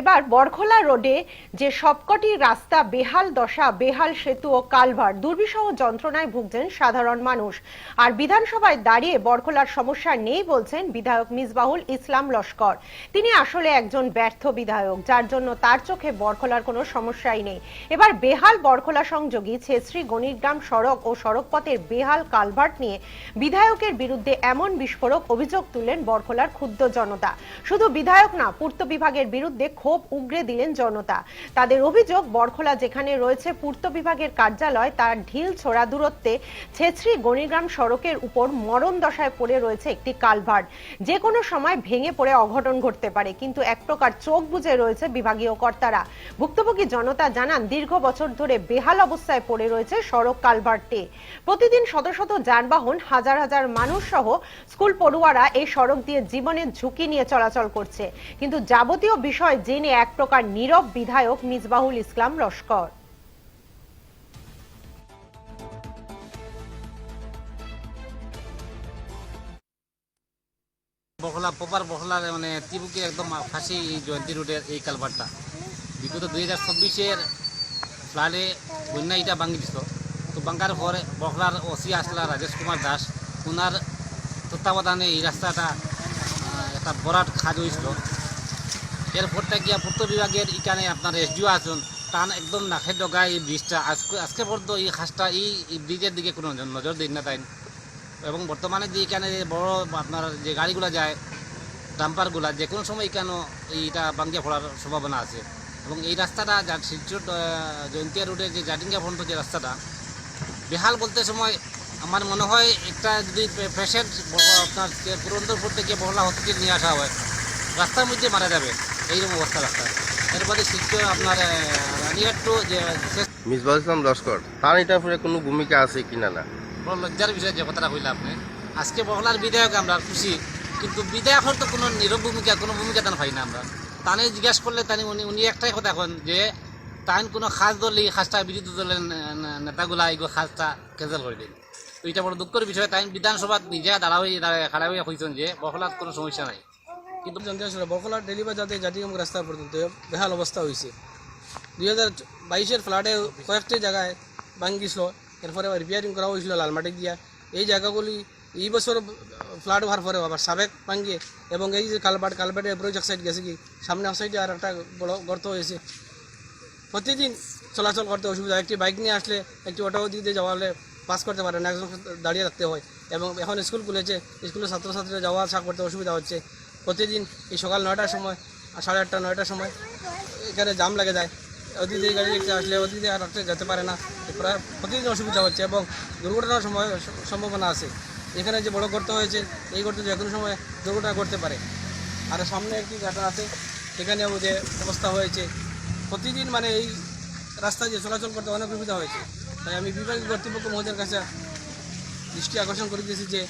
এবার বরখোলা রোডে যে সবকটি রাস্তা, বেহাল দশা, বেহাল সেতু ও কালভার, দুর্বিষহ যন্ত্রণায় ভুগছেন সাধারণ মানুষ। আর বিধানসভায় দাঁড়িয়ে বরখোলার সমস্যা নেই বলছেন বিধায়ক মিসবাহুল ইসলাম লস্কর। তিনি আসলে একজন ব্যর্থ বিধায়ক, যার জন্য তার চোখে বরখোলার কোনো সমস্যাই নেই। এবার বেহাল বরখোলা সংযোগী ছেশ্রী গণিতগ্রাম সড়ক ও সড়কপথের বেহাল কালভার্ট নিয়ে বিধায়কের বিরুদ্ধে এমন বিস্ফোরক অভিযোগ তুললেন বরখোলার ক্ষুদ্র জনতা। শুধু বিধায়ক না, পূর্ত বিভাগের বিরুদ্ধে ক্ষোভ উগরে দিলেন জনতা। তাদের অভিযোগ, বরখোলা যেখানে রয়েছে পূর্ত বিভাগের কার্যালয়, তার ঢিল ছোড়া দূরত্বে ছেছরি গণিগ্রাম সড়কের উপর মরণ দশায় পড়ে রয়েছে একটি কালভার্ট যে কোনো সময় ভেঙে পড়ে অঘটন ঘটতে পারে, কিন্তু এক প্রকার চোখ বুজে রয়েছে বিভাগীয় কর্তারা। ভুক্তভোগী জনতা জানান, দীর্ঘ বছর ধরে বেহাল অবস্থায় পড়ে রয়েছে সড়ক কালভার্টে। প্রতিদিন শত শত যানবাহন, হাজার হাজার মানুষ সহ স্কুল পড়ুয়ারা এই সড়ক দিয়ে জীবনের ঝুঁকি নিয়ে চলাচল করছে। কিন্তু যাবতীয় বিষয় জেনে এক প্রকার নীরব বিধায়ক মিসবাহুল ইসলাম লস্কর। বহলা, প্রপার বহলার মানে ত্রিপুকে একদম ফাঁসি এই জয়ন্তী রোডের এই কালভারটা। বিগত দুই হাজার চব্বিশের ফ্লাডে বন্যা এটা ভাঙি দিছিল। তো ভাঙার পরে বহলার ওসি আসলা, রাজেশ কুমার দাস। ওনার তত্ত্বাবধানে এই রাস্তাটা একটা বরাট খাজ হয়েছিল। এরপর থেকে পূর্ত বিভাগের এখানে আপনার এস এসডিও আসুন টান একদম নাখে ডগা এই ব্রিজটা। আজকে আজকে পর্যন্ত এই খাসটা এই ব্রিজের দিকে কোনো নজর দিন না তাই এবং বর্তমানে যে এখানে বড় আপনার যে গাড়িগুলো যায়, ডাম্পারগুলা, যে কোনো সময় কেন এইটা বাঙ্গিয়া পড়ার সম্ভাবনা আছে। এবং এই রাস্তাটা যা শিলচর জয়ন্তিয়া রোডের যে জাটিঙ্গা পর্যন্ত যে রাস্তাটা, বেহাল বলতে সময় আমার মনে হয় একটা যদি পেশেন্ট আপনার পুরন্দরপুর থেকে বহলা হসপিটাল নিয়ে আসা হয়, রাস্তার মধ্যে মারা যাবে। এইরকম অবস্থা রাস্তা এরপরে শিলচর আপনার আহ, টু যে শেষ মিসবাহ ইসলাম লস্কর তার এটার উপরে কোনো ভূমিকা আছে কিনা না বড় লজ্জার বিষয় যে কথাটা কইলে আপনি আজকে বহলার বিধায়ক আমরা খুশি কিন্তু বিধায়কের তো কোনো নীরব ভূমিকা কোনো ভূমিকা তান পাই না আমরা। তানে জিজ্ঞাসা করলে তানি উনি উনি একটাই কথা এখন যে তান কোনো খাস দল এই খাসটা বিরোধী দলের নে- নে- নেতাগুলা এগুলো খাসটা ক্যান্সেল করে দিন তো এটা বড় দুঃখের বিষয় তাই বিধানসভাত নিজে দাঁড়া হয়ে দাঁড়ায় খাড়া হয়ে কইছেন যে বহলার কোনো সমস্যা নাই। কিন্তু আসলে বকলার ডেলিভার যাতে জাতিগম রাস্তা পর্যন্ত, বেহাল অবস্থা হয়েছে দুই হাজার বাইশের ফ্লাডে কয়েকটি জায়গায় ভাঙ্গিছিল, এরপরে রিপেয়ারিং করা হয়েছিল লালমাটি দিয়া এই জায়গাগুলি এই বছর ফ্লাড হওয়ার পরে আবার সাবেক ভাঙ্গিয়ে এবং এই যে কালবাট কালবাটের অ্যাপ্রোচ এক সাইড গেছে কি, সামনে এক সাইডে আর একটা বড় গর্ত হয়েছে। প্রতিদিন চলাচল করতে অসুবিধা, একটি বাইক নিয়ে আসলে একটি অটো দিয়ে যাওয়া হলে পাস করতে পারে না, একজন দাঁড়িয়ে রাখতে হয়। এবং এখন স্কুল খুলেছে স্কুলের ছাত্রছাত্রীরা যাওয়া আসা করতে অসুবিধা হচ্ছে। প্রতিদিন এই সকাল নয়টার সময় আর সাড়ে আটটা, নয়টার সময় এখানে জাম লাগে যায়। অতিথি গাড়ি দেখতে আসলে অতিথি আর রাত্রে যেতে পারে না। প্রায় প্রতিদিন অসুবিধা হচ্ছে এবং দুর্ঘটনার সময় সম্ভাবনা আছে। এখানে যে বড় গর্ত হয়েছে, এই গর্ত যে কোনো সময় দুর্ঘটনা ঘটতে পারে। আর সামনে একটি ঘাটা আছে, সেখানেও যে অবস্থা হয়েছে। প্রতিদিন মানে এই রাস্তা যে চলাচল করতে অনেক সুবিধা হয়েছে। তাই আমি বিভাগীয় কর্তৃপক্ষ মহোদয়ের কাছে দৃষ্টি আকর্ষণ করে দিয়েছি যে